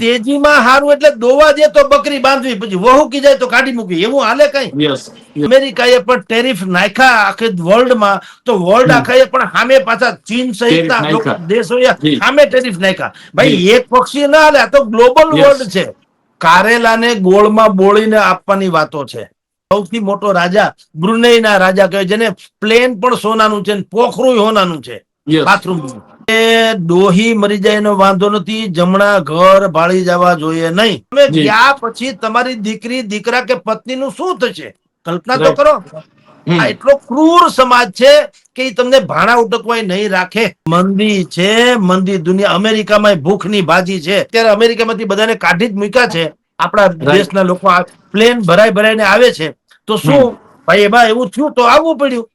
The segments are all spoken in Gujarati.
તેજીમાં હારું એટલે દોવા દે તો બકરી બાંધવી. પછી વહુકી જાય તો કાઢી મૂકવી. એવું હાલે કઈ? અમેરિકાએ પણ ટેરિફ નાખ્યા આખે વર્લ્ડમાં તો વર્લ્ડ આખાએ પણ સામે પાછા ચીન સહિતના દેશોએ સામે ટેરિફ નાખ્યા. ભાઈ એક પક્ષી ના હાલે. તો ગ્લોબલ વર્લ્ડ છે. કારેલાને ગોળમાં બોળીને આપવાની વાતો છે. સૌથી મોટો રાજા બ્રુનેઈના રાજા કહેવાય જેને પ્લેન પણ સોનાનું છે ને પોખરું સોનાનું છે. બાથરૂમ ડોહી મરી જાય એનો વાંધો નથી જમણા ઘર ભાળી જવા જોઈએ નહીં. તમે. ગયા પછી તમારી દીકરી દીકરા કે પત્નીનું શું થશે? કલ્પના તો કરો. આ એટલો ક્રૂર સમાજ છે કે તમને ભાણા ઉટકવાય નહીં રાખે. મંદી છે મંદી દુનિયા. અમેરિકામાં ભૂખની ભાજી છે. અત્યારે અમેરિકામાંથી બધાને કાઢી જ મૂક્યા છે. આપણા દેશના લોકો પ્લેન ભરાઈ ભરાઈને આવે છે. તો શું? ભાઈ એમાં એવું થયું તો આવવું પડ્યું.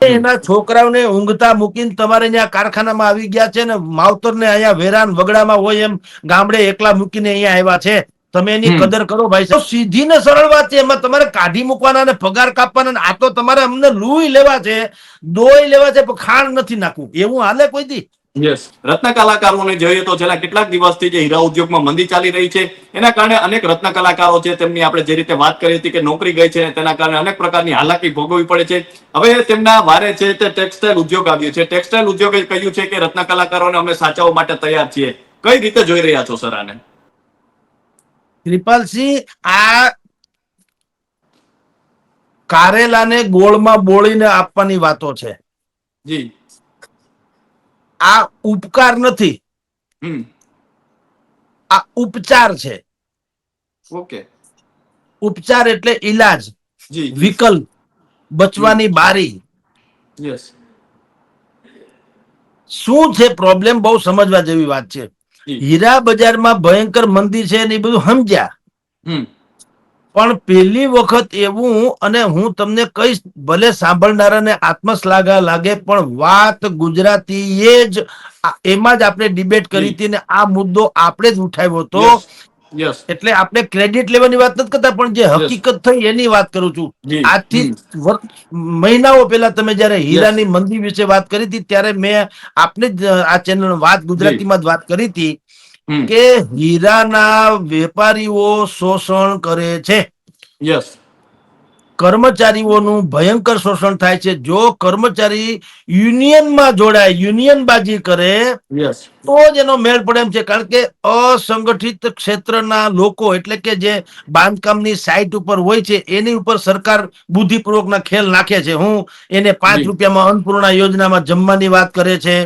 એના છોકરાઓને ઊંઘતા મૂકીને તમારે અહીંયા કારખાનામાં આવી ગયા છે ને માવતરને અહીંયા વેરાન વગડામાં હોય એમ ગામડે એકલા મૂકીને અહીંયા આવ્યા છે. તમે એની કદર કરો ભાઈ. સીધી ને સરળ વાત છે એમાં તમારે કાઢી મૂકવાના ને પગાર કાપવાના ને આ તો તમારે અમને લુઈ લેવા છે દોઈ લેવા છે પણ ખાંડ નથી નાખવું. એવું હાલે કોઈ દી? યસ રત્ન કલાકારોને જોઈએ તો છેલ્લા કેટલાક દિવસથી જે હીરા ઉદ્યોગમાં મંદી ચાલી રહી છે એના કારણે અનેક રત્ન કલાકારો છે તેમની આપણે જે રીતે વાત કરી હતી કે નોકરી ગઈ છે તેના કારણે અનેક પ્રકારની હાલાકી ભોગવવી પડે છે. હવે તેમના વારે છે તે ટેક્સટાઇલ ઉદ્યોગ આવ્યો છે. ટેક્સટાઇલ ઉદ્યોગે કહ્યું છે કે રત્ન કલાકારોને અમે સાચવવા માટે તૈયાર છીએ. કઈ રીતે જોઈ રહ્યા છો સર આને? કૃપાલસિંહ આ કારેલાને ગોળમાં બોળીને આપવાની વાતો છે. જી. આ ઉપકાર નથી. આ ઉપચાર છે. ઓકે. ઉપચાર એટલે ઈલાજ. વિકલ્પ. બચવાની બારી. યસ. શું છે પ્રોબ્લેમ બહુ સમજવા જેવી વાત છે. હીરા બજારમાં ભયંકર મંદી છે ને એ બધું સમજ્યા. હમ. પણ પહેલી વખત એવું અને હું તમને કહીશ ભલે સાંભળનારાને આત્મશ્લાઘા લાગે પણ વાત ગુજરાતી એ જ. એમાં જ આપણે ડિબેટ કરી હતી ને આ મુદ્દો આપણે જ ઉઠાવ્યો હતો. એટલે આપણે ક્રેડિટ લેવાની વાત નથી કરતા પણ જે હકીકત થઈ એની વાત કરું છું. આજથી મહિનાઓ પહેલા તમે જયારે હીરાની મંદી વિશે વાત કરી હતી ત્યારે મેં આપને જ આ ચેનલ વાત ગુજરાતીમાં જ વાત કરી હતી. કે હીરાના વેપારીઓ શોષણ કરે છે. યસ કર્મચારીઓનું ભયંકર શોષણ થાય છે. જો કર્મચારી યુનિયનમાં જોડાય યુનિયનબાજી કરે યસ તો જ એનો મેળ પડે એમ છે. કારણ કે અસંગઠિત ક્ષેત્રના લોકો એટલે કે જે બાંધકામની સાઇટ ઉપર હોય છે એની ઉપર સરકાર બુદ્ધિપૂર્વકના ખેલ નાખે છે. હું એને પાંચ રૂપિયામાં અન્નપૂર્ણા યોજનામાં જમવાની વાત કરે છે.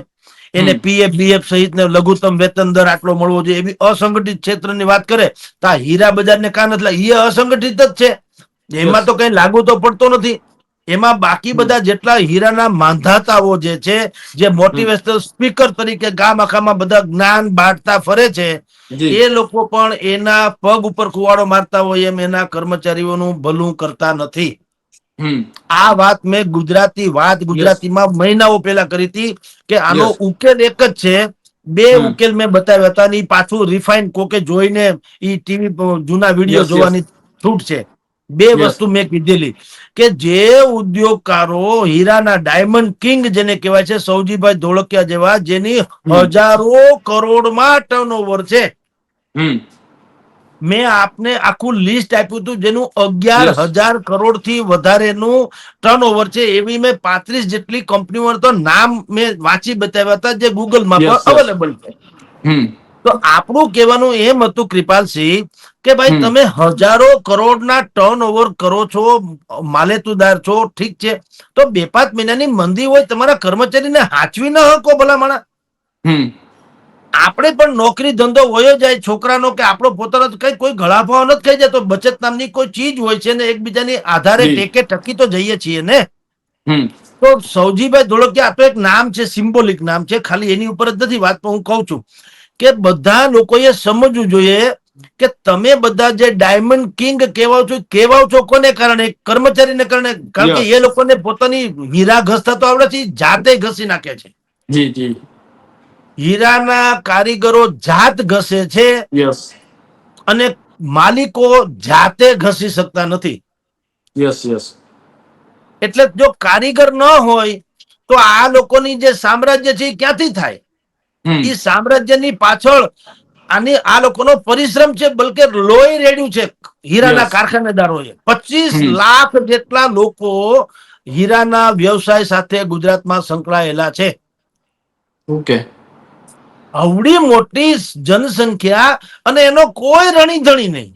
એને પીએફ બીએફ સહિત લઘુત્તમ વેતન દર આટલો મળવો જોઈએ. એવી અસંગઠિત ક્ષેત્રની વાત કરે તો આ હીરા બજારને કાન નથી એ અસંગઠિત જ છે. એમાં તો કઈ લાગુ તો પડતો નથી. એમાં બાકી બધા જેટલા હીરાના માંધાતાઓ જે છે જે મોટિવેશનલ સ્પીકર તરીકે ગામ આખામાં બધા જ્ઞાન બાંટતા ફરે છે એ લોકો પણ એના પગ ઉપર કુવાડો મારતા હોય એમ એના કર્મચારીઓનું ભલું કરતા નથી. આ વાત મેં ગુજરાતી વાત ગુજરાતીમાં મહિનાઓ પહેલા કરી હતી કે આનો ઉકેલ એક જ છે. બે ઉકેલ મેં બતાવ્યા હતા અને પાછું રિફાઇન કોકે જોઈને ઈ ટીવી જૂના વીડિયો. જોવાની છૂટ છે. બે વસ્તુ મેં કીધેલી કે જે ઉદ્યોગકારો હીરાના ડાયમંડ કિંગ જેને કહેવાય છે સૌજીભાઈ ધોળકિયા જેવા જેની હજારો કરોડમાં ટર્નઓવર છે. મેં આપને આખું લિસ્ટ આપ્યું હતું જેનું અગિયાર. હજાર કરોડથી વધારેનું ટર્નઓવર છે. એવી મેં પાંત્રીસ જેટલી કંપનીઓ તો નામ મેં વાંચી બતાવ્યા હતા જે ગૂગલમાં પણ અવેલેબલ છે. તો આપણું કહેવાનું એમ હતું કૃપાલસિંહ કે ભાઈ તમે હજારો કરોડના ટર્નઓવર કરો છો માલેતુદાર છો ઠીક છે. તો બે પાંચ મહિનાની મંદી હોય તમારા કર્મચારીને હાચવી ન હકો ભલા માણા હમ. આપણે પણ નોકરી ધંધો વયો જાય છોકરાનો કે આપણો પોતાનો કઈ કોઈ ગળાફાઓ નથી ખાઈ જતો બચત નામની કોઈ ચીજ હોય છે ને એકબીજાની આધારે ટેકે ટકી તો જઈએ છીએ ને? તો સૌજીભાઈ ધોળકિયા આ તો એક નામ છે સિમ્બોલિક નામ છે ખાલી એની ઉપર જ નથી વાત પણ હું કહું છું કે બધા લોકોએ સમજવું જોઈએ કે તમે બધા જે ડાયમંડ કિંગ કહેવાઓ છો કહેવાઓ છો કોને કારણે? કર્મચારીને કારણે? કારણ કે એ લોકોને પોતાની હીરા ઘસતા તો આવડે છે જાતે ઘસી નાખે છે. જી જી. હીરાના કારીગરો જાત ઘસે છે યસ અને માલિકો જાતે ઘસી શકતા નથી. યસ યસ એટલે જો કારીગર ન હોય તો આ લોકોની જે સામ્રાજ્ય છે એ ક્યાંથી થાય? એ સામ્રાજ્યની પાછળ આની આ લોકોનો પરિશ્રમ છે બલકે લોહી રેડ્યું છે હીરાના. કારખાનેદારોએ. પચીસ લાખ જેટલા લોકો હીરાના વ્યવસાય સાથે ગુજરાતમાં સંકળાયેલા છે. ઓકે આવડી મોટી જનસંખ્યા અને એનો કોઈ રણીધણી નહીં.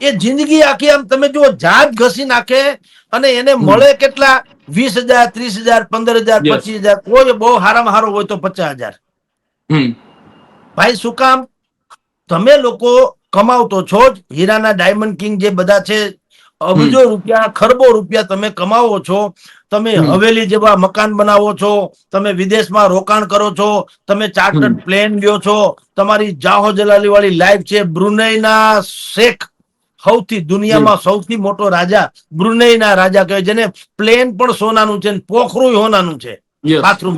એ જિંદગી આખી આમ તમે જુઓ જાત ઘસી નાખે અને એને મળે કેટલા? વીસ હજાર ત્રીસ હજાર પંદર હજાર પચીસ હજાર કોઈ બહુ હારામાં હારો હોય તો પચાસ હજાર. ભાઈ શું કામ? તમે લોકો કમાવતો છો જ. હીરાના ડાયમંડ કિંગ જે બધા છે અબજો રૂપિયા ખરબો રૂપિયા તમે કમાવો છો. તમે હવેલી જેવા મકાન બનાવો છો તમે વિદેશમાં રોકાણ કરો છો તમે ચાર્ટર્ડ પ્લેન લ્યો છો તમારી જાહો જલાલી વાળી લાઈફ છે બ્રુનઈના શેખ સૌથી દુનિયામાં સૌથી મોટો રાજા બ્રુનેઈના રાજા કહેવાય જેને પ્લેન પણ સોનાનું છે ને પોખરું સોનાનું છે બાથરૂમ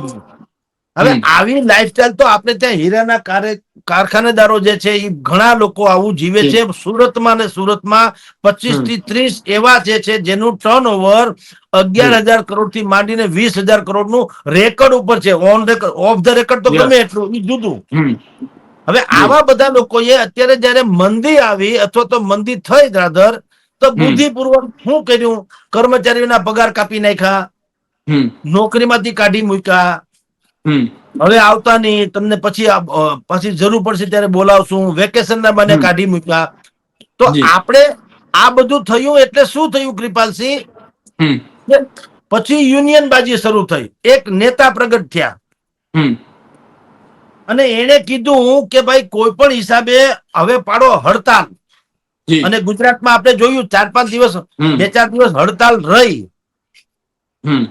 હવે. આવી લાઈફસ્ટાઈલ તો આપણે ત્યાં હીરાના કારખાનેદારો જે છે એ ઘણા લોકો આવું જીવે છે. સુરતમાં ને સુરતમાં પચીસથી ત્રીસ એવા જે છે જેનું ટર્ન ઓવર અગિયાર હજાર કરોડથી માંડીને વીસ હજાર કરોડનું રેકોર્ડ ઉપર છે. On record off the record તો ગમે એટલું ઈ જુદું. હવે આવા બધા લોકોએ અત્યારે જયારે મંદી આવી અથવા તો મંદી થઈ રાધર તો બુદ્ધિપૂર્વક શું કર્યું? કર્મચારીઓના પગાર કાપી નાખ્યા. નોકરીમાંથી કાઢી મૂક્યા. હવે આવતા નહીં તમને પછી પછી જરૂર પડશે ત્યારે બોલાવશું. વેકેશન ના બને કાઢી મૂક્યા. તો આપણે આ બધું થયું એટલે શું થયું કૃપાલસિંહ? પછી યુનિયન બાજી શરૂ થઈ. એક નેતા પ્રગટ થયા. અને એણે કીધું કે ભાઈ કોઈ પણ હિસાબે હવે પાડો હડતાલ. અને ગુજરાતમાં આપણે જોયું ચાર પાંચ દિવસ બે ચાર દિવસ હડતાલ રહી. હમ.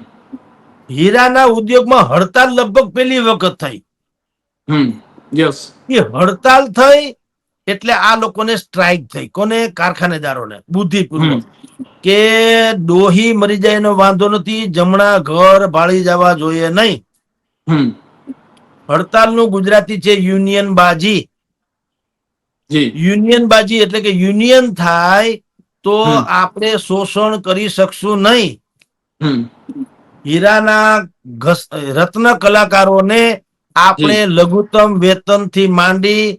હીરાના ઉદ્યોગમાં હડતાલ લગભગ પહેલી વખત થઈ. યસ એ હડતાલ થઈ એટલે આ લોકોને સ્ટ્રાઇક થઈ. કોને? કારખાનેદારોને. બુદ્ધિપૂર્વક. કે ડોહી મરી જાય એનો વાંધો નથી જમણા ઘર ભાળી જવા જોઈએ નહીં. હડતાલનું ગુજરાતી છે યુનિયન બાજી. જી. યુનિયન બાજી એટલે કે યુનિયન થાય તો આપણે શોષણ કરી શકશું નહીં. હીરાના રત્ન કલાકારોને આપણે લઘુત્તમ વેતનથી માંડી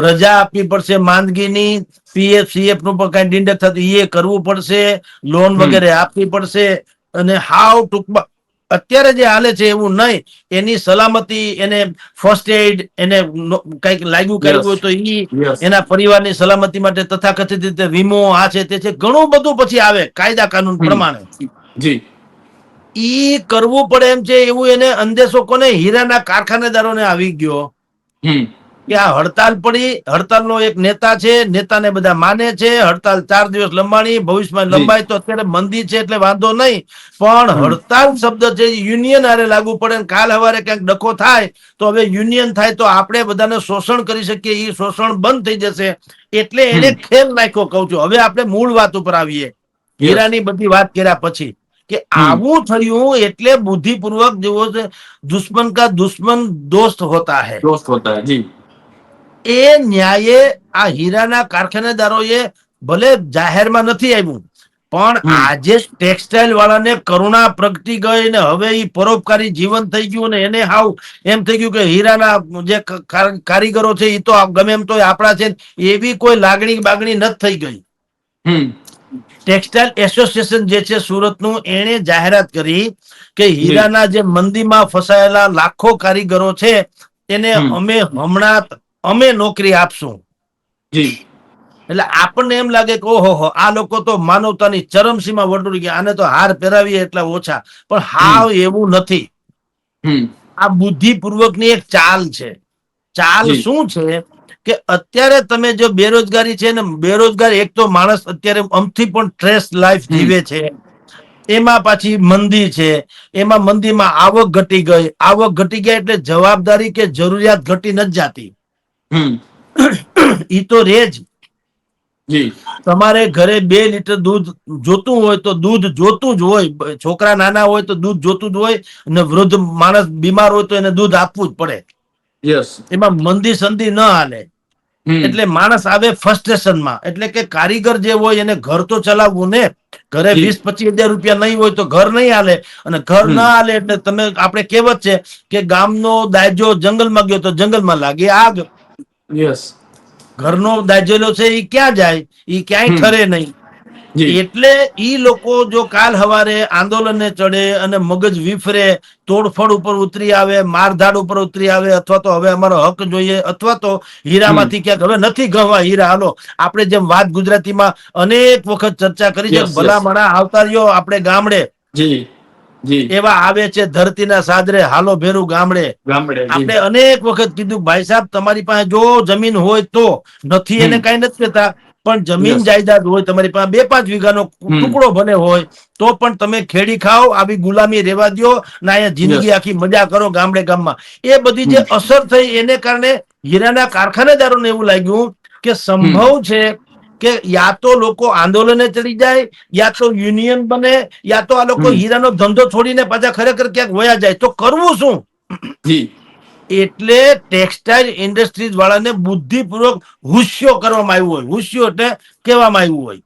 રજા આપવી પડશે માંદગીની પીએફ સીએફનું પણ કઈ ડિંડક થતી એ કરવું પડશે લોન વગેરે આપવી પડશે અને હાવ ટૂંકમાં અત્યારે જે હાલે છે એવું નહીં એની સલામતી એને ફર્સ્ટ એડ એને કંઈક લાગ્યું કર્યું હોય તો એ એના પરિવારની સલામતી માટે તથાકથિત રીતે વીમો આ છે તે છે ઘણું બધું પછી આવે કાયદા કાનૂન પ્રમાણે. જી. ઈ કરવું પડે એમ છે એવું એને અંદેશો કોને હીરાના કારખાનેદારોને આવી ગયો. કે આ હડતાલ પડી હડતાલનો એક નેતા છે નેતાને બધા માને છે હડતાલ ચાર દિવસ લંબાણી ભવિષ્યમાં લંબાય તો અત્યારે મંદી છે એટલે વાંધો નહીં. પણ હડતાલ શબ્દ છે યુનિયન આરે લાગુ પડે ને કાલ હવારે ક્યાંક ડખો થાય તો હવે યુનિયન થાય તો આપણે બધાને શોષણ કરી શકીએ એ શોષણ બંધ થઈ જશે. એટલે એને. ખેલ નાખ્યો કહું છું. હવે આપણે મૂળ વાત ઉપર આવીએ. હીરાની બધી વાત કર્યા પછી. કે આવું થયું એટલે બુદ્ધિપૂર્વક જેવો છે દુશ્મન કા દુશ્મન દોસ્ત હોતા હે. દોસ્ત હોતા હે જી. એ ન્યાયે આ હીરાના કારખાનેદારોએ ભલે જાહેરમાં નથી આવ્યું પણ આજે ટેક્સટાઇલ વાળાને કરુણા પ્રગટી ગઈ ને હવે એ પરોપકારી જીવન થઈ ગયું ને એને હાવ એમ થઈ ગયું કે હીરાના જે કારીગરો છે એ તો ગમે એમ તો આપણા છે એવી કોઈ લાગણી બાગણી નથી થઈ ગઈ. ટેક્સટાઇલ એસોસિએશન જે છે સુરતનું એણે જાહેરાત કરી કે હીરાના જે મંદીમાં ફસાયેલા લાખો કારીગરો છે એને અમે હમણાં અમે નોકરી આપશું. એટલે આપણને એમ લાગે કે ઓહો હો આ લોકો તો માનવતાની ચરમસીમા વટુરી ગયા આને તો હાર પહેરાવીએ એટલા ઓછા. પણ હાવ એવું નથી. આ બુદ્ધિપૂર્વકની એક ચાલ છે. ચાલ શું છે? કે અત્યારે તમે જો બેરોજગારી છે ને બેરોજગાર એક તો માણસ અત્યારે અમથી પણ સ્ટ્રેસ લાઈફ જીવે છે. એમાં પાછી મંદી છે. એમાં મંદીમાં આવક ઘટી ગઈ. આવક ઘટી ગયા એટલે જવાબદારી કે જરૂરિયાત ઘટી નથી જાતી. ઈ તો રે તમારે ઘરે બે લીટર દૂધ જોતું હોય તો દૂધ જોતું જ હોય. છોકરા નાના હોય તો દૂધ જોતું જ હોય અને વૃદ્ધ માણસ બીમાર હોય તો એને દૂધ આપવું જ પડે. એમાં મંદી સંધી ન હાલે. એટલે માણસ આવે ફ્રસ્ટ્રેશનમાં એટલે કે કારીગર જે હોય એને ઘર તો ચલાવવું ને. ઘરે વીસ પચીસ હજાર રૂપિયા નહીં હોય તો ઘર નહીં હાલે. અને ઘર ના હાલે એટલે તમે આપણે કહેવત છે કે ગામનો દાજો જંગલમાં ગયો તો જંગલમાં લાગે આગ. યસ ઘરનો દાજેલો છે એ ક્યાં જાય? એ ક્યાંય ઠરે નહીં. એટલે ઈ લોકો જો કાલ હવારે આંદોલનને ચડે અને મગજ વિફરે તોડફોડ ઉપર ઉતરી આવે મારધાડ ઉપર ઉતરી આવે અથવા તો હવે અમારો હક જોઈએ અથવા તો હીરામાંથી ક્યાંક હવે નથી ગવા હીરા. હાલો આપણે જેમ વાત ગુજરાતીમાં અનેક વખત ચર્ચા કરી છે Yes, yes. ભલા મણા આવતા રહ્યો આપણે ગામડે એવા આવે છે ધરતીના સાદરે હાલો ભેરું ગામડે. ગામડે આપણે અનેક વખત કીધું ભાઈ સાહેબ તમારી પાસે જો જમીન હોય તો નથી એને કઈ નથી કહેતા. પણ જમીન જાયદાદ હોય તમારી પાસે બે પાંચ વીઘાનો ટુકડો ભલે હોય તો પણ તમે ખેડી ખાઓ આવી ગુલામી રેવા દો ને અહીંયા જિંદગી આખી મજા કરો ગામડે ગામમાં. એ બધી જે અસર થઈ એને કારણે હીરાના કારખાનેદારોને એવું લાગ્યું કે સંભવ છે કે યા તો લોકો આંદોલને ચડી જાય યા તો યુનિયન બને યા તો આ લોકો હીરાનો ધંધો છોડીને પાછા ખરેખર ક્યાંક વયા જાય. તો કરવું શું? એટલે ટેક્સટાઇલ ઇન્ડસ્ટ્રીઝ વાળાને બુદ્ધિપૂર્વક હુસ્યો કરવામાં આવ્યું હોય. હુસ્યો એટલે કહેવામાં આવ્યું હોય.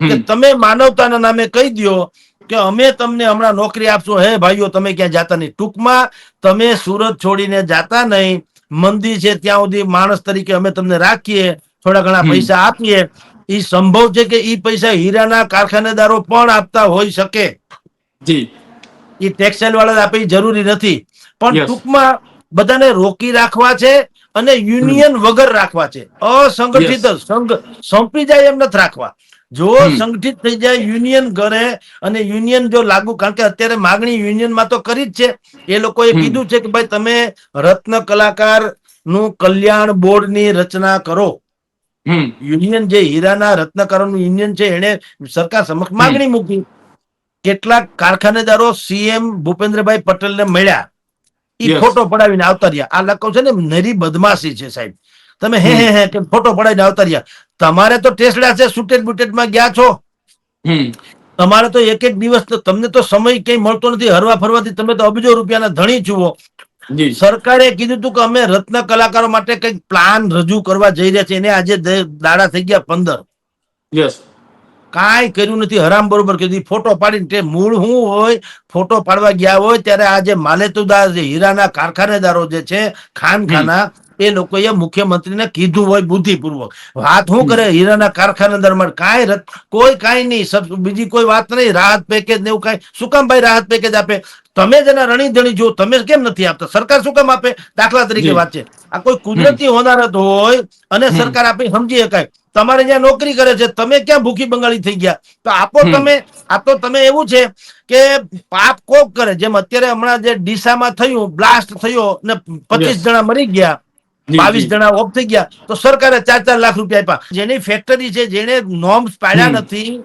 કે તમે માનવતાના નામે કહી દો કે અમે તમને હમણાં નોકરી આપશો. હે ભાઈઓ તમે ક્યાં જાતા નહીં? ટૂંકમાં તમે સુરત છોડીને જાતા નહીં. મંદી છે ત્યાં સુધી માણસ તરીકે અમે તમને રાખીએ. થોડા ઘણા પૈસા આપીએ. એ સંભવ છે કે એ પૈસા હીરાના કારખાનેદારો પણ આપતા હોઈ શકે. જી. એ ટેક્સટાઇલ વાળા આપે જરૂરી નથી. પણ ટૂંકમાં બધાને રોકી રાખવા છે અને યુનિયન વગર રાખવા છે. અસંગઠિત સંઘ સંપી જાય એમ નથી રાખવા. જો સંગઠિત થઈ જાય યુનિયન કરે અને યુનિયન જો લાગુ કારણ કે અત્યારે માગણી યુનિયનમાં તો કરી જ છે. એ લોકોએ. કીધું છે કે ભાઈ તમે રત્ન કલાકારનું કલ્યાણ બોર્ડની રચના કરો. યુનિયન જે હીરાના રત્નકારોનું યુનિયન છે એને સરકાર સમક્ષ માગણી મૂકી. કેટલાક કારખાનેદારો સીએમ ભૂપેન્દ્રભાઈ પટેલને મળ્યા. Yes. ફોટો પડાવીને આવતા રહ્યા. આ લખો છે ને નરી બદમાશી છે સાહેબ. તમે હે હે હે કે ફોટો પડાવીને આવતા રહ્યા? તમારે તો ટેસડા છે સુટેડ બુટેડમાં ગયા છો? તમારે તો એક એક દિવસ તો તમને તો સમય કઈ મળતો નથી. હરવા ફરવાથી તમે તો અબજો રૂપિયાના ધણી છુઓ સરકારે કીધું હતું કે અમે રત્ન કલાકારો માટે કંઈક પ્લાન રજૂ કરવા જઈ રહ્યા છે એને આજે દાડા થઈ ગયા પંદર. યસ કાંઈ કર્યું નથી. હરામ બરોબર કીધું ફોટો પાડીને તે મૂળ શું હોય ફોટો પાડવા ગયા હોય ત્યારે આ જે માલેતુદાર જે હીરાના કારખાનેદારો જે છે ખાનખાના એ લોકોએ મુખ્યમંત્રીને કીધું હોય બુદ્ધિપૂર્વક. વાત શું કરે હીરાના કારખાનેદાર માટે કાંઈ કોઈ કાંઈ નહીં. બીજી કોઈ વાત નહીં. રાહત પેકેજ ને એવું કાંઈ. શું કામ ભાઈ રાહત પેકેજ આપે? તમે જેના રણી ધણી જો તમે કેમ નથી આપતા? સરકાર શું કામ આપે? દાખલા તરીકે વાત છે. આ કોઈ કુદરતી હોનારત હોય અને સરકાર આપી સમજી શકાય. તમારે જ્યાં નોકરી કરે છે. તમે ક્યાં ભૂખી બંગાળી થઈ ગયા? તો આપો તમે આ તો તમે એવું છે કે પાપ કોક કરે. જેમ અત્યારે હમણાં જે ડીસામાં થયું બ્લાસ્ટ થયો ને પચીસ જણા મરી ગયા. બાવીસ જણા ઓફ થઈ ગયા. તો સરકારે ચાર ચાર લાખ રૂપિયા આપ્યા. જેની ફેક્ટરી છે જેને નોર્મ્સ પાડ્યા. નથી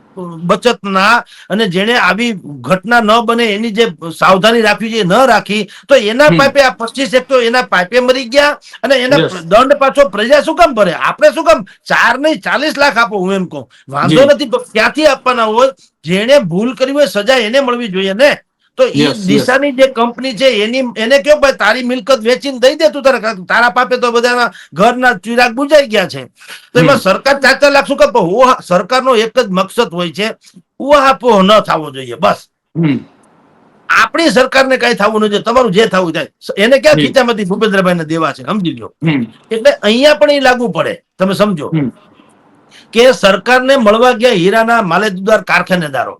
બચતના અને જેને આવી ઘટના ન બને એની જે સાવધાની રાખવી છે ન રાખી તો એના. પાઇપે આ પચીસ એક તો એના પાઇપે મરી ગયા અને એના દંડ પાછો પ્રજા શું કામ ભરે? આપણે શું કામ? ચાર નહીં ચાલીસ લાખ આપો હું એમ કહું. વાંધો નથી ક્યાંથી આપવાના હોય? જેને ભૂલ કરી હોય સજા એને મળવી જોઈએ ને? તો એ. દિશાની જે કંપની છે એની એને કયો ભાઈ તારી મિલકત વેચીને દઈ દે તું તારા તારા પાપે તો બધાના ઘરના ચિરાગ બુજાઈ ગયા છે. તો એમાં સરકાર ચાર ચાર લાખ શું સરકારનો એક જ મકસદ હોય છે ઉહાપો ન થવો જોઈએ બસ. આપણી સરકારને કઈ થવું ન જોઈએ તમારું જે થવું થાય. એને ક્યાં ખીચામાંથી ભૂપેન્દ્રભાઈ ને દેવા છે સમજી લો એટલે અહીંયા પણ એ લાગુ પડે તમે સમજો. કે સરકારને મળવા ગયા હીરાના માલેદુદાર કારખાનેદારો.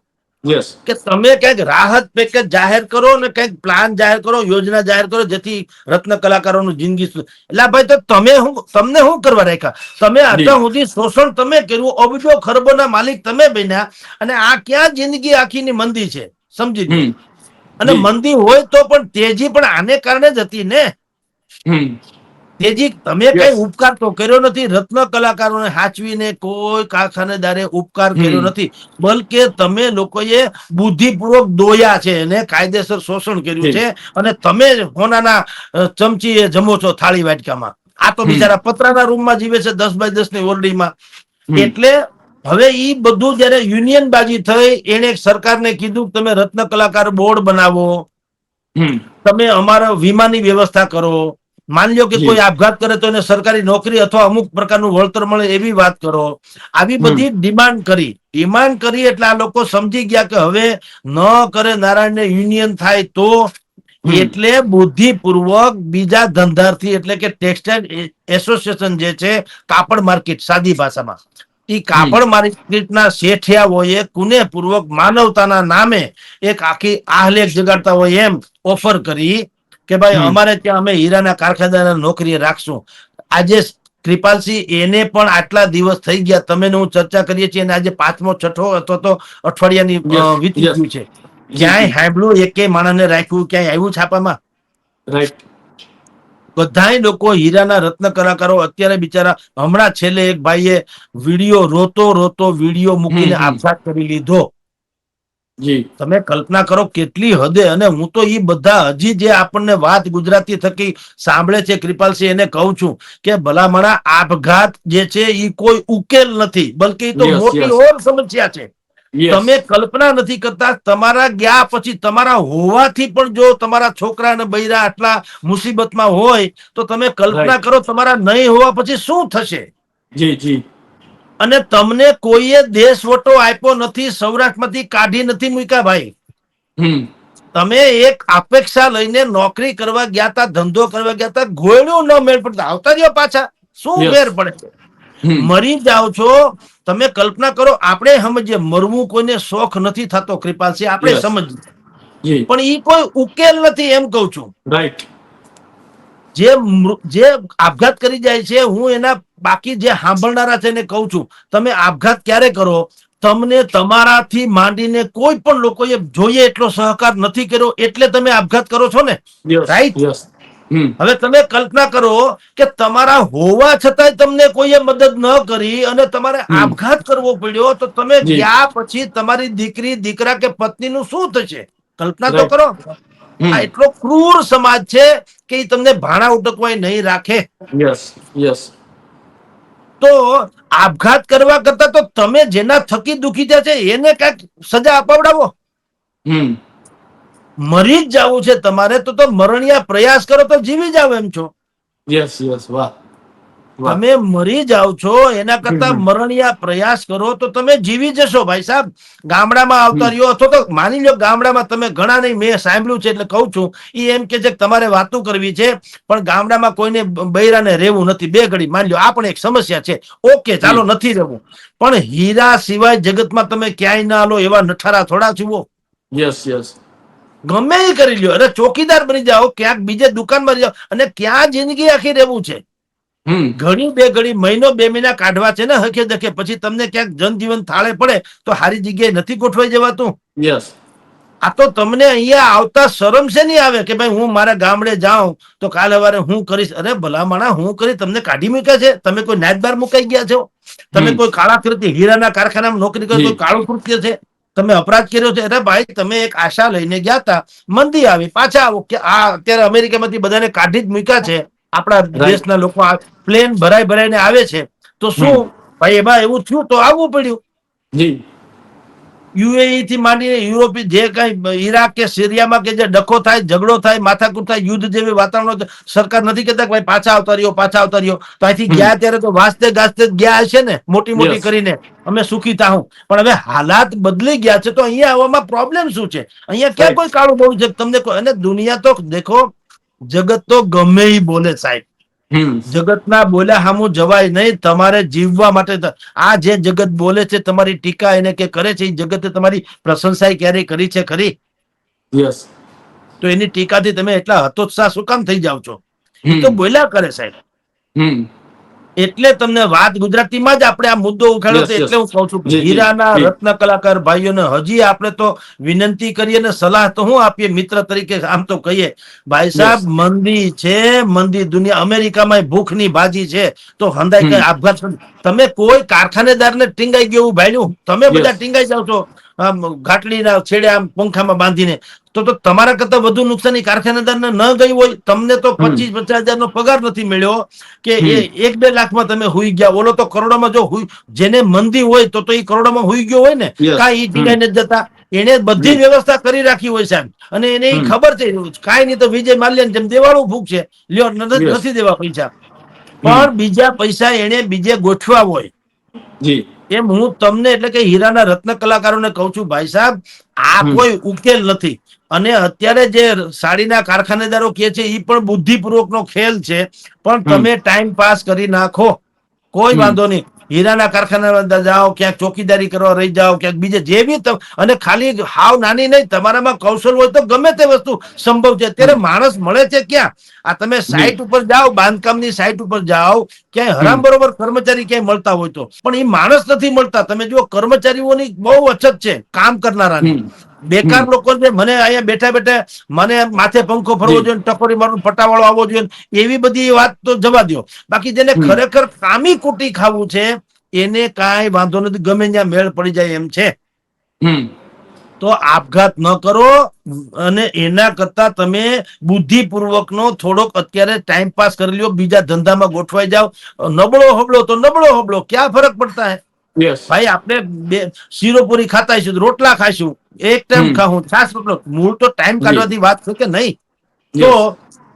કે તમે કંઈક રાહત પેકેજ જાહેર કરો ને કંઈક પ્લાન જાહેર કરો યોજના જાહેર કરો જેથી રત્ન કલાકારોનું જિંદગી એટલે ભાઈ તો તમે હું તમને શું કરવા રાખ્યા? તમે અત્યાર સુધી શોષણ તમે કર્યું અબજો ખરબોના માલિક તમે બન્યા અને આ ક્યાં જિંદગી આખીની મંદી છે? સમજી લો અને મંદી હોય તો પણ તેજી પણ આને કારણે જ હતી ને? તેજી તમે કઈ ઉપકાર તો કર્યો નથી રત્ન કલાકારોને હાચવીને કોઈ કારખાનેદારે ઉપકાર કર્યો નથી બલકે તમે લોકોએ બુદ્ધિપૂર્વક દોયા છે અને કાયદેસર શોષણ કર્યું છે અને તમે હોનાના ચમચી જમો છો થાળી વાટકામાં. આ તો બિચારા પતરાના રૂમમાં જીવે છે દસ બાય દસની ઓરડીમાં એટલે હવે ઈ બધું જયારે યુનિયન બાજી થઈ એને સરકારને કીધું કે તમે રત્ન કલાકાર બોર્ડ બનાવો. તમે અમારા વીમાની વ્યવસ્થા કરો. માની લો કે કોઈ આપઘાત કરે તો એને સરકારી નોકરી અથવા અમુક પ્રકારનું વળતર મળે એવી વાત કરો. આવી બધી ડિમાન્ડ કરી. ડિમાન્ડ કરી એટલે આ લોકો સમજી ગયા કે હવે ન કરે નારાયણને યુનિયન થાય તો એટલે બુદ્ધિપૂર્વક બીજા ધંધાર્થી એટલે કે ટેક્સટાઇલ એસોસિએશન જે છે કાપડ માર્કેટ સાદી ભાષામાં. એ કાપડ માર્કેટના શેઠિયાઓએ કુનેપૂર્વક માનવતાના નામે એક આખી આહલેખ જગાડતા હોય એમ ઓફર કરી. કે ભાઈ. અમારે ત્યાં અમે હીરાના કારખાનાના નોકરીએ રાખશું. આજે કૃપાલસિંહ એને પણ આટલા દિવસ થઈ ગયા. તમે હું ચર્ચા કરીએ છીએ અને આજે પાંચમો છઠ્ઠો અથવા તો અઠવાડિયાની વીતી ગયું છે. ક્યાંય સાંભળ્યું એકે માણસને રાખ્યું ક્યાંય આવ્યું છાપામાં? રાઈટ. બધાય લોકો હીરાના રત્ન કલાકારો અત્યારે બિચારા હમણાં છેલ્લે એક ભાઈએ વીડિયો રોતો રોતો વીડિયો મૂકીને. આપઘાત કરી લીધો. તમે કલ્પના કરો કેટલી હદે અને હું તો એ બધા હજી જે આપણને વાત ગુજરાતી થકી સાંભળે છે કૃપાલસિંહ એને કહું છું કે ભલામણા આપઘાત જે છે એ કોઈ ઉકેલ નથી બલકે તો મોટી ઓર સમસ્યા છે. તમે કલ્પના નથી કરતા તમારા ગયા પછી તમારા હોવાથી પણ જો તમારા છોકરા અને બૈરા આટલા મુસીબતમાં હોય તો તમે કલ્પના કરો તમારા નહીં હોવા પછી શું થશે? જી જી. અને તમને કોઈએ દેશ વટો આપ્યો નથી સૌરાષ્ટ્રમાંથી કાઢી નથી મૂક્યા ભાઈ. તમે એક અપેક્ષા લઈને નોકરી કરવા ગયા તા ધંધો કરવા ગયા તા ગોળ્યું ન મેળ પડતા. આવતા રહ્યો પાછા. શું મેર મેળ પડે મરી જાઓ છો. તમે કલ્પના કરો આપણે સમજીએ મરવું કોઈને શોખ નથી થતો કૃપાલસિંહ. આપણે સમજીએ. પણ ઈ કોઈ ઉકેલ નથી એમ કહું છું. રાઈટ જે જે આપઘાત કરી જાય છે હું એના બાકી જે સાંભળનારા છે એને કહું છું તમે આપઘાત ક્યારે કરો? તમને તમારાથી માંડીને કોઈ પણ લોકોએ જોઈએ એટલો સહકાર નથી કર્યો એટલે તમે આપઘાત કરો છો ને? હમ. હવે તમે કલ્પના કરો કે તમારા હોવા છતાંય તમને કોઈએ મદદ ન કરી અને તમારે આપઘાત કરવો પડ્યો તો તમે. ગયા પછી તમારી દીકરી દીકરા કે પત્નીનું શું થશે? કલ્પના તો કરો. આ એટલો ક્રૂર સમાજ છે કે તમને ભાણા ઉટકવાય નહીં રાખે. Yes yes. તો આપઘાત કરવા કરતા તો તમે જેના થકી દુખી થયા છે એને કંઈક સજા અપાવડાવો. હમ. મરી જ જવું છે તમારે તો તો મરણિયા પ્રયાસ કરો તો જીવી જાવ એમ છો. યસ યસ વાહ. તમે મરી જાવ છો એના કરતા. મરણિયા પ્રયાસ કરો તો તમે જીવી જશો ભાઈ સાહેબ ગામડામાં આવતા રહ્યો અથવા તો માની લો ગામડામાં તમે ઘણા નહીં મેં સાંભળ્યું છે એટલે કહું છું. એ એમ કે છે તમારે વાતો કરવી છે પણ ગામડામાં કોઈને બૈરાને રહેવું નથી. બે ઘડી માની લો આ પણ એક સમસ્યા છે. ઓકે ચાલો નથી રહેવું. પણ હીરા સિવાય જગતમાં તમે ક્યાંય ના લો એવા નઠારા થોડા જુઓ. Yes yes. ગમે એ કરી લ્યો. અરે ચોકીદાર બની જાઓ ક્યાંક બીજે દુકાનમાં જાઓ અને ક્યાં જિંદગી આખી રહેવું છે? ઘડી બે ઘડી મહિનો બે મહિના કાઢવા છે ને હકે દખે. પછી તમને ક્યાંક જનજીવન થાળે પડે તો સારી જગ્યાએ નથી ગોઠવાઈ જવાતું? યસ આ તો તમને અહીંયા આવતા શરમ છે નહીં આવે કે ભાઈ હું મારા ગામડે જાઉં તો કાલે સવારે હું કરીશ? અરે ભલામણા હું કરી તમને કાઢી મૂક્યા છે? તમે કોઈ નાચબાર મુકાઈ ગયા છો? તમે કોઈ કાળા કૃત્ય હીરાના કારખાનામાં નોકરી કરો. કોઈ કાળું કૃત્ય છે? તમે અપરાધ કર્યો છે? અરે ભાઈ તમે એક આશા લઈને ગયા હતા મંદી આવી. પાછા આવો કે આ અત્યારે અમેરિકામાંથી બધાને કાઢી જ મૂક્યા છે. આપણા દેશના લોકો પ્લેન ભરાઈ ભરાઈને આવે છે તો શું? ભાઈ એમાં એવું થયું તો આવવું પડ્યું. જી. યુએઈ થી માંડીને યુરોપી જે કઈ ઈરાક કે સિરિયામાં કે જે ડખો થાય ઝઘડો થાય માથાકૂટ થાય યુદ્ધ જેવી વાતાવરણ સરકાર નથી કહેતા કે ભાઈ પાછા આવતા રહ્યો પાછા આવતા રહ્યો. તો અહીંથી ગયા ત્યારે તો વાસ્તે ગાસ્તે ગયા હશે ને મોટી મોટી કરીને. અમે સુખી હું. પણ હવે હાલાત બદલી ગયા છે તો અહીંયા આવવામાં પ્રોબ્લેમ શું છે? અહીંયા ક્યાં કોઈ કાળું બહુ છે? તમને અને દુનિયા તો દેખો જગત તો ગમે એ બોલે સાહેબ. જગતના બોલ્યા હામુ જવાય નહીં તમારે જીવવા માટે આ જે જગત બોલે છે તમારી ટીકા એને કે કરે છે એ જગતે તમારી પ્રશંસા ક્યારે કરી છે ખરી? યસ. તો એની ટીકાથી તમે એટલા હતોત્સાહ શું કામ થઈ જાવ છો? તો બોલ્યા કરે સાહેબ. હમ. એટલે તમને વાત ગુજરાતીમાં જ આપણે આ મુદ્દો ઉખાડ્યો છે એટલે હું કહું છું હીરાના રત્ન કલાકાર ભાઈઓને હજી આપણે તો વિનંતી કરીએ ને સલાહ તો હું આપીએ મિત્ર તરીકે આમ તો કહીએ. ભાઈ સાહેબ મંદી છે મંદી દુનિયા અમેરિકામાં ભૂખની ભાજી છે. તો હંદાય. કઈ આપઘાત. તમે કોઈ કારખાનેદારને ટીંગાઈ ગયું ભાઈનું? તમે બધા ટીંગાઈ જાવ છો. આમ ઘાટલીના છેડે આમ પંખામાં બાંધીને. તો તો તમારા કરતા વધુ નુકસાની કારખાનેદારને ન ગઈ હોય તમને તો પચીસ પચાસ હજાર નો પગાર નથી મળ્યો કે એ એક બે લાખમાં તમે હુઈ ગયા. ઓલો તો કરોડોમાં જો જેને મંદી હોય તો તો એ કરોડોમાં હુઈ ગયો હોય ને. કા ટીંગાઈ નથી જતા. એને બધી વ્યવસ્થા કરી રાખી હોય સાહેબ. અને એને એ ખબર છે કાંઈ નહીં તો વિજય માલ્યાને જેમ દેવાળું ભૂખ છે. લ્યો નથી દેવા પૈસા. પણ બીજા પૈસા એને બીજે ગોઠવા હોય. જી. એમ હું તમને એટલે કે હીરાના રત્ન કલાકારોને કહું છું ભાઈ સાહેબ આ કોઈ ઉકેલ નથી. અને અત્યારે જે સાડીના કારખાનેદારો કહે છે એ પણ બુદ્ધિપૂર્વકનો ખેલ છે. પણ તમે ટાઈમ પાસ કરી નાખો. કોઈ વાંધો નહીં. હીરાના કારખાના જાઓ ક્યાંક ચોકીદારી કરવા રહી જાઓ ક્યાંક બીજે જે બી અને ખાલી હાવ નાની નહીં તમારામાં કૌશલ હોય તો ગમે તે વસ્તુ સંભવ છે. અત્યારે માણસ મળે છે ક્યાં? આ તમે સાઇટ ઉપર જાઓ બાંધકામની સાઇટ ઉપર જાઓ ક્યાંય હરામ બરોબર કર્મચારી ક્યાંય મળતા હોય તો. પણ એ માણસ નથી મળતા. તમે જુઓ કર્મચારીઓની બહુ અછત છે કામ કરનારાની. બેકાર લોકો છે મને અહીંયા બેઠા બેઠા મને માથે પંખો ફરવો જોઈએ ટકોરી મારું પટાવાળો આવવો જોઈએ એવી બધી વાત તો જવા દો બાકી જેને ખરેખર કામી કુટી ખાવું છે એને કાંઈ વાંધો નથી ગમે ત્યાં મેળ પડી જાય એમ છે. તો આપઘાત ન કરો અને એના કરતા તમે બુદ્ધિપૂર્વકનો થોડોક અત્યારે ટાઈમ પાસ કરી લ્યો બીજા ધંધામાં ગોઠવાઈ જાઓ. નબળો હબળો તો નબળો હબળો ક્યાં ફરક પડતા હે? ભાઈ આપણે બે શીરોપુરી ખાતા રોટલા ખાઈશું એક ટાઈમ. ખાવું છાસ રોટલો. મૂળ તો ટાઈમ કાઢવાથી વાત છે કે નહીં? તો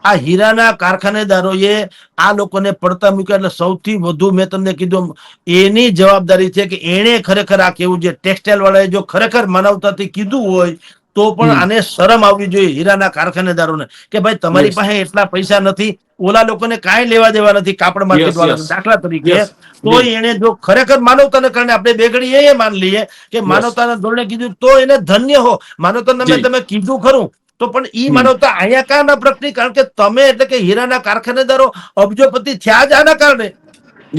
આ હીરાના કારખાનેદારોએ આ લોકોને પડતા મૂક્યા એટલે સૌથી વધુ મેં તમને કીધું એની જવાબદારી છે કે એણે ખરેખર આ કેવું છે ટેક્સટાઇલ વાળાએ જો ખરેખર માનવતાથી કીધું હોય તો પણ આને શરમ આવવી જોઈએ હીરાના કારખાનેદારોને કે ભાઈ તમારી પાસે એટલા પૈસા નથી ઓલા લોકોને કાંઈ લેવા દેવા નથી કાપડ માર્કેટ દાખલા તરીકે. તો એને જો ખરેખર માનવતાને કારણે આપણે બેગડી એ માન લઈએ કે માનવતાના ધોરણે કીધું તો એને ધન્ય હો. માનવતાને મેં તમે કીધું ખરું. તો પણ ઈ માનવતા અહીંયા કાં ના પ્રગટી? કારણ કે તમે એટલે કે હીરાના કારખાનેદારો અબજોપતિ થયા જ આના કારણે.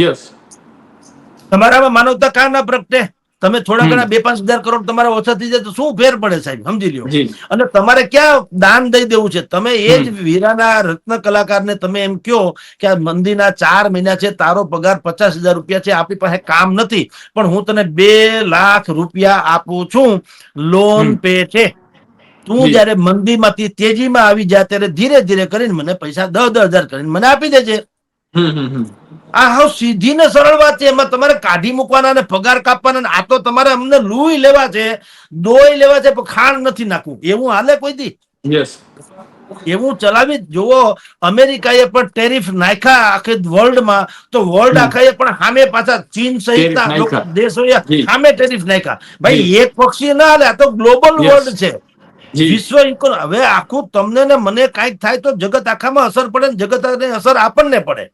યસ તમારામાં માનવતા કાં ના પ્રગટે? તમે થોડા. ઘણા બે પાંચ હજાર કરોડ તમારા ઓછા થઈ જાય તો શું ફેર પડે સાહેબ? સમજી લ્યો. અને તમારે ક્યાં દાન દઈ દેવું છે? તમે એ જ વીરાના રત્ન કલાકારને તમે એમ કહો કે આ મંદીના ચાર મહિના છે તારો પગાર પચાસ હજાર રૂપિયા છે આપણી પાસે કામ નથી પણ હું તને બે લાખ રૂપિયા આપું છું. લોન પે છે. તું. જયારે મંદીમાંથી તેજીમાં આવી જાય ત્યારે ધીરે ધીરે કરીને મને પૈસા દસ દસ હજાર કરીને મને આપી દેજે. આ હાવ સીધી ને સરળ વાત છે. એમાં તમારે કાઢી મૂકવાના અને પગાર કાપવાના ને આ તો તમારે અમને લુઈ લેવા છે. દોઈ લેવા છે પણ ખાણ નથી નાખવું. એવું હાલે કોઈ દી? યસ એવું ચલાવી જુઓ. અમેરિકાએ પણ ટેરિફ નાખ્યા આખે વર્લ્ડમાં. તો વર્લ્ડ. આખાએ પણ સામે પાછા ચીન સહિતના. દેશોએ સામે ટેરિફ નાખ્યા. ભાઈ એક પક્ષી ના હાલે. આ તો ગ્લોબલ વર્લ્ડ છે. વિશ્વ હવે આખું તમને ને મને કાંઈક થાય તો જગત આખામાં અસર પડે ને જગત અસર આપણને પડે.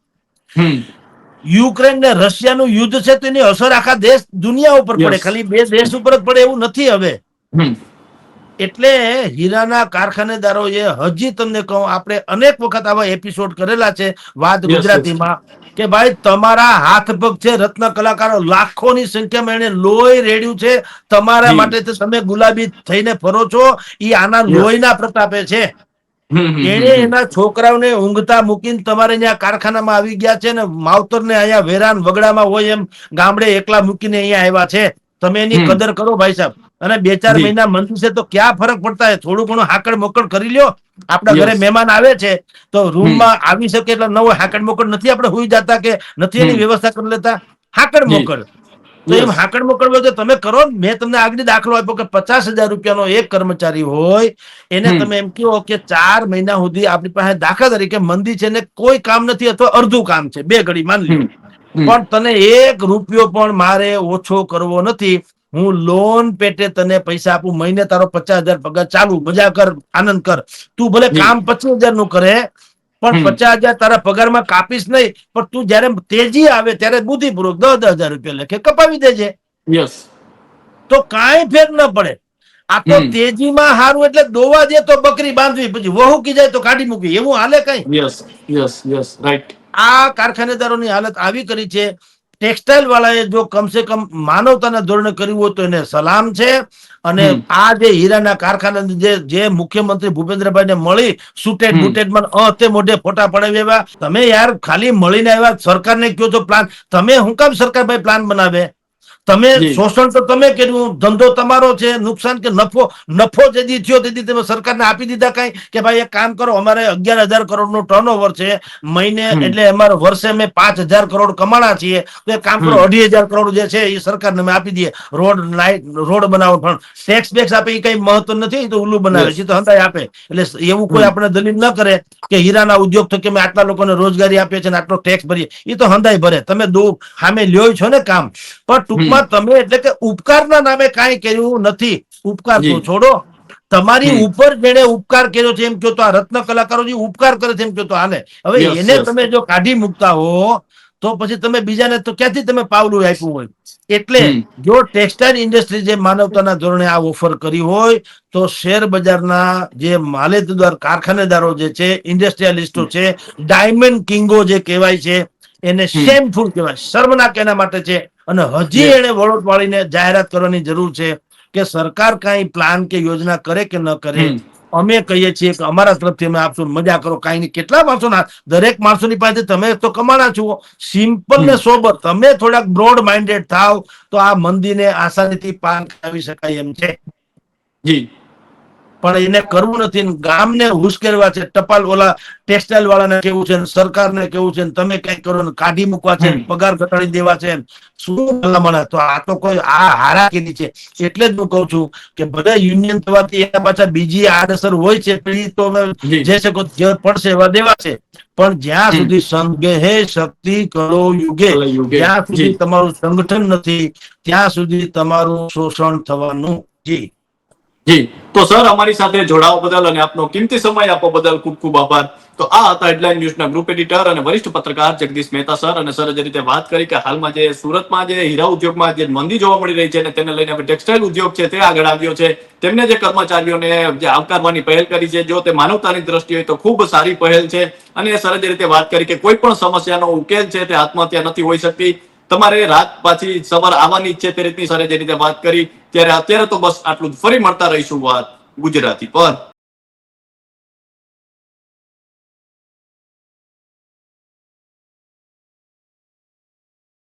યુક્રેન ને રશિયાનું યુદ્ધ છે તેની અસર આખા દેશ દુનિયા ઉપર પડે. ખાલી બે દેશ ઉપર જ પડે એવું નથી હવે. એટલે હીરાના કારખાનેદારોએ હજી તમને કહું આપણે અનેક વખત આવા એપિસોડ કરેલા છે વાત ગુજરાતીમાં કે ભાઈ તમારા હાથ પગ છે રત્ન કલાકારો લાખોની સંખ્યામાં એને લોહી રેડ્યું છે તમારા માટે તમે ગુલાબી થઈને ફરો છો એ આના. લોહીના પ્રતાપે છે. એને એના છોકરાઓને ઊંઘતા મૂકીને તમારે ત્યાં કારખાનામાં આવી ગયા છે ને માવતરને અહીંયા વેરાન વગડામાં હોય એમ ગામડે એકલા મૂકીને અહીંયા આવ્યા છે. તમે એની કદર કરો ભાઈ સાહેબ. અને બે ચાર મહિના મંદિર છે તો ક્યાં ફરક પડતા થોડું ઘણું હાકડ મોકડ કરી લ્યો. આપણા ઘરે મહેમાન આવે છે તો રૂમમાં આવી શકે એટલે નવો હાકડ મોકડ નથી આપણે હુઈ જતા કે નથી એની વ્યવસ્થા કરી લેતા. હાકડ મોકડ તો એમ હાકડ મોકડ હોય તો તમે કરો મેં તમને આગળ દાખલો આપ્યો કે પચાસ હજાર રૂપિયાનો એક કર્મચારી હોય એને તમે એમ કહો કે ચાર મહિના સુધી આપણી પાસે દાખલા તરીકે મંદી છે ને કોઈ કામ નથી અથવા અડધું કામ છે બે ઘડી માન લ્યો. પણ તને એક રૂપિયો પણ મારે ઓછો કરવો નથી. હું લોન પેટે તને પૈસા આપું મહિને તારો પચાસ હજાર પગાર ચાલુ મજા કર આનંદ કર. તું ભલે કામ પચીસ હજારનું કરે પણ. પચાસ હજાર તારા પગારમાં કાપીશ નહીં પણ તું જયારે તેજી આવે ત્યારે બુદ્ધિપૂર્વક દસ દસ હજાર રૂપિયા લખે કપાવી દેજે. યસ તો કાંઈ ફેર ન પડે. આ તો તેજીમાં હારું એટલે દોવા દે તો બકરી બાંધવી પછી વહુ કી જાય તો કાઢી મૂકવી. એવું હાલે કઈ? યસ યસ યસ રાઈટ આ કારખાનેદારોની હાલત આવી કરી છે. ટેક્સટાઇલ વાળાએ જો કમસે કમ માનવતાના ધોરણે કર્યું હોય તો એને સલામ છે. અને આ જે હીરાના કારખાના જે જે મુખ્યમંત્રી ભૂપેન્દ્રભાઈને મળી સુટેડ. બુટેડમાં અતે મોઢે ફોટા પડાવી આવ્યા તમે યાર ખાલી મળીને આવ્યા સરકારને કયો છો પ્લાન તમે હું કામ સરકાર ભાઈ પ્લાન બનાવે? તમે શોષણ તો તમે કર્યું ધંધો તમારો છે નુકસાન કે નફો નફો જેથી થયો તેથી તમે સરકારને આપી દીધા કઈ? કે ભાઈ એક કામ કરો અમારે અગિયાર હજાર કરોડનું ટર્નઓવર છે મહિને એટલે અમારે વર્ષે અમે પાંચ હજાર કરોડ કમાણા છીએ તો એક કામ કરો અઢી હજાર કરોડ જે છે એ સરકારને અમે આપી દઈએ. રોડ લાઇટ રોડ બનાવો પણ ટેક્સ બેક્સ આપે એ કઈ મહત્વ નથી તો ઉલ્લું બનાવે છે તો હંતાઈ આપે. એટલે એવું કોઈ આપણે દલીલ ન કરે કે હીરાના ઉદ્યોગ થકી અમે આટલા લોકોને રોજગારી આપીએ છીએ આટલો ટેક્સ ભરીએ એ તો હંધાઈ ભરે. તમે દો સામે લ્યો છો ને કામ. પણ ટૂંકમાં તમે એટલે કે ઉપકારના નામે કાંઈ કર્યું નથી. ઉપકાર તો છોડો. તમારી ઉપર જેને ઉપકાર કર્યો છે એમ કહો તો આ રત્ન કલાકારો જે ઉપકાર કરે છે એમ કહો તો આને. હવે એને તમે જો કાઢી મૂકતા હો તો પછી તમે બીજાને તો ક્યાંથી તમે પાવલું આપ્યું હોય? એટલે જો ટેક્સટાઇલ ઇન્ડસ્ટ્રી જે માનવતાના ધોરણે આ ઓફર કરી હોય તો શેર બજારના જે માલેદાર કારખાનેદારો જે છે ઇન્ડસ્ટ્રીયાલિસ્ટો છે ડાયમંડ કિંગો જે કહેવાય છે એને શેમફુલ કહેવાય. શર્મનાક એના માટે છે. અને હજી એને વળોટ વાળીને જાહેરાત કરવાની જરૂર છે કે સરકાર કાંઈ પ્લાન કે યોજના કરે કે ન કરે અમે કહીએ છીએ કે અમારા તરફથી અમે આપશું. મજા કરો કાંઈ નહીં. કેટલા માણસો ના દરેક માણસોની પાસે તમે તો કમાણા છો. સિમ્પલ ને સોબર તમે થોડાક બ્રોડ માઇન્ડેડ થાવ તો આ મંદીને આસાનીથી પાર કરાવી શકાય એમ છે. જી. પણ એને કરવું નથી. ગામને હુશ્કેરવા છે. ટપાલ ઓલા ટેક્સટાઇલ વાળાને કેવું છે ને સરકારને કેવું છે તમે કઈ કરો ને કાઢી મૂકવા છે પગાર ઘટાડી દેવા છે શું ભલામણ? તો આ તો કોઈ આ હારાકીરી છે. એટલે જ હું કહું છું કે બધા યુનિયન થવાથી એના પાછા બીજી આડઅસર હોય છે પણ તો જે. જે પડશે એવા દેવા છે. પણ જ્યાં સુધી સંઘે શક્તિ કરો યુગે. જ્યાં સુધી તમારું સંગઠન નથી ત્યાં સુધી તમારું શોષણ થવાનું જી. જી. તો સર, અમારી સાથે જોડાવા બદલ અને આપનો કિંમતી સમય આપવા બદલ ખૂબ ખૂબ આભાર. તો આ હતા હેડલાઇન ન્યૂઝના ગ્રુપ એડિટર અને વરિષ્ઠ પત્રકાર જગદીશ મહેતા સર અને સર જે રીતે વાત કરી કે હાલમાં જે સુરતમાં જે હીરા ઉદ્યોગમાં જે મંદી જોવા મળી રહી છે અને તેને લઈને ટેક્સટાઇલ ઉદ્યોગ છે તે આગળ આવ્યો છે. તેમને જે કર્મચારીઓને જે આવકારવાની પહેલ કરી છે, જો તે માનવતાની દ્રષ્ટિએ હોય તો ખૂબ સારી પહેલ છે. અને સર જે રીતે વાત કરી કે કોઈ પણ સમસ્યાનો ઉકેલ છે તે આત્મહત્યા નથી હોઈ શકતી. તમારે રાત પાછી સવાર આવવાની ઈચ્છે તે રીતની સરે જે રીતે વાત કરી, ત્યારે અત્યારે તો બસ આટલું ફરી મળતા રહીશું વાત ગુજરાતી પર.